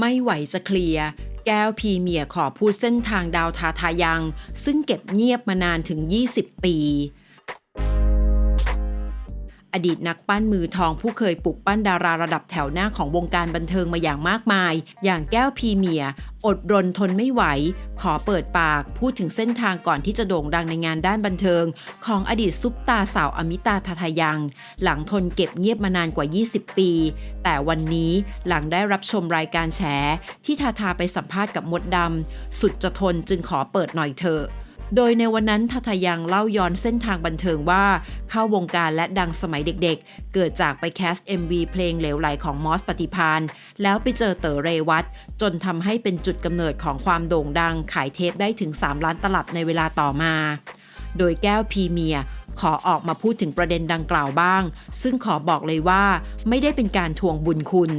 ไม่ไหวจะเคลียร์ แก้วพีเมียขอพูดเส้นทางดาวทาทายัง ซึ่งเก็บเงียบมานานถึง 20 ปี อดีตนักปั้นมือทองผู้เคยปลุกปั้นดาราระดับแถวหน้าของวงการบันเทิงมาอย่างมากมาย อย่างแก้วพีเมีย อดรนทนไม่ไหว ขอเปิดปากพูดถึงเส้นทางก่อนที่จะโด่งดังในงานด้านบันเทิง ของอดีตซุปตาสาวอมิตาทาทายัง หลังทนเก็บเงียบมานานกว่า 20 ปี แต่วันนี้หลังได้รับชมรายการแฉที่ทาทาไปสัมภาษณ์กับมดดำสุดจะทนจึงขอเปิดหน่อยเถอะ โดยในวันนั้นทาทายังเล่าย้อนเส้นทางบันเทิงว่า เข้าวงการและดังสมัยเด็กๆ เกิดจากไปแคส MV เพลงเหลวไหลของมอสปฏิพานแล้วไปเจอเต๋อเรวัตจนทำให้เป็นจุดกำเนิดของความโด่งดังขายเทปได้ถึง 3 ล้านตลับในเวลาต่อมา โดยแก้วพีเมียขอออกมาพูดถึงประเด็นดังกล่าวบ้าง ซึ่งขอบอกเลยว่าไม่ได้เป็นการทวงบุญคุณ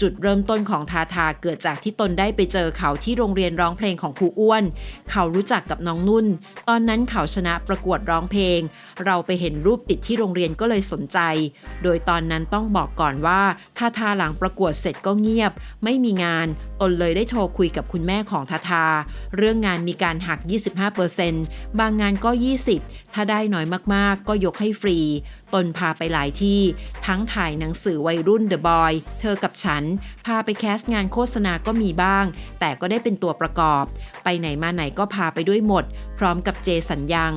จุดเริ่มต้นของทาทาเกิดจากที่ตนได้ไปเจอเขาที่โรงเรียนร้องเพลงของครูอ้วน เขารู้จักกับน้องนุ่น ตอนนั้นเขาชนะประกวดร้องเพลง เราไปเห็นรูปติดที่โรงเรียนก็เลยสนใจ โดยตอนนั้นต้องบอกก่อนว่าทาทาหลังประกวดเสร็จก็เงียบ ไม่มีงาน ตนเลยได้โทรคุยกับคุณแม่ของทาทา เรื่องงานมีการหัก 25%บางงานก็ 20 ถ้าได้น้อยมากๆ ก็ยกให้ฟรี ตนพาไปหลายที่ ทั้งถ่ายหนังสือวัยรุ่น The Boy เธอกับฉัน พาไปแคสต์งานโฆษณาก็มีบ้าง แต่ก็ได้เป็นตัวประกอบ ไปไหนมาไหนก็พาไปด้วยหมด พร้อมกับเจสัญญัง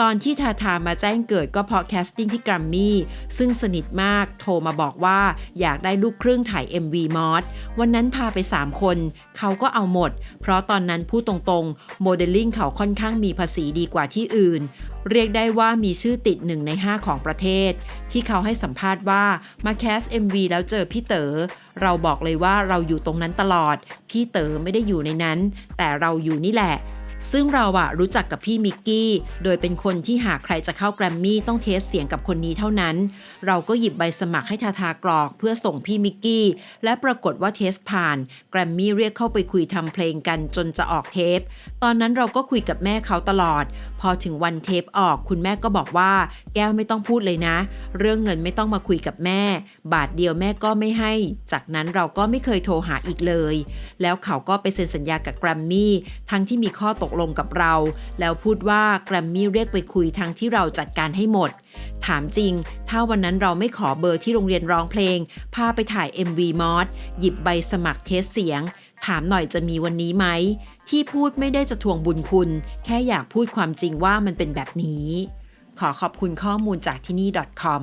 ตอนที่ทาทามาแจ้งเกิดก็เพราะแคสติ้งที่กรัมมี่ซึ่งสนิทมากโทรมาบอกว่าอยากได้ลูกครึ่งถ่าย MV มอสวันนั้นพาไป 3 คน เขาก็เอาหมด เพราะตอนนั้นพูดตรงๆ โมเดลลิ่งเขาค่อนข้างมีภาษีดีกว่าที่อื่น เรียกได้ว่ามีชื่อติด1ใน 5 ของประเทศ ที่เขาให้สัมภาษณ์ว่ามาแคส MV แล้วเจอพี่เต๋อเราบอกเลยว่าเราอยู่ตรงนั้นตลอด พี่เต๋อไม่ได้อยู่ในนั้น แต่เราอยู่นี่แหละ ซึ่งเราอะรู้จักกับพี่มิกกี้ โดยเป็นคนที่หากใครจะเข้าแกรมมี่ต้องเทสเสียงกับคนนี้เท่านั้น เราก็หยิบใบสมัครให้ทาทากรอก เพื่อส่งพี่มิกกี้ และปรากฏว่าเทสผ่าน แกรมมี่เรียกเข้าไปคุยทำเพลงกันจนจะออกเทป ตอนนั้นเราก็คุยกับแม่เขาตลอด พอถึงวันเทปออกคุณแม่ก็บอกว่า แก้วไม่ต้องพูดเลยนะ เรื่องเงินไม่ต้องมาคุยกับแม่ บาทเดียวแม่ก็ไม่ให้ จากนั้นเราก็ไม่เคยโทรหาอีกเลย แล้วเขาก็ไปเซ็นสัญญากับแกรมมี่ทั้งที่มีข้อตกกลงกับเรา แล้วพูดว่าแกรมมี่เรียกไปคุยทั้งที่เราจัดการให้หมด ถามจริง ถ้าวันนั้นเราไม่ขอเบอร์ที่โรงเรียนร้องเพลง พาไปถ่าย MV มอสหยิบใบสมัครเทสเสียง ถามหน่อยจะมีวันนี้ไหม ที่พูดไม่ได้จะทวงบุญคุณ แค่อยากพูดความจริงว่ามันเป็นแบบนี้ ขอขอบคุณข้อมูลจากที่นี่ .com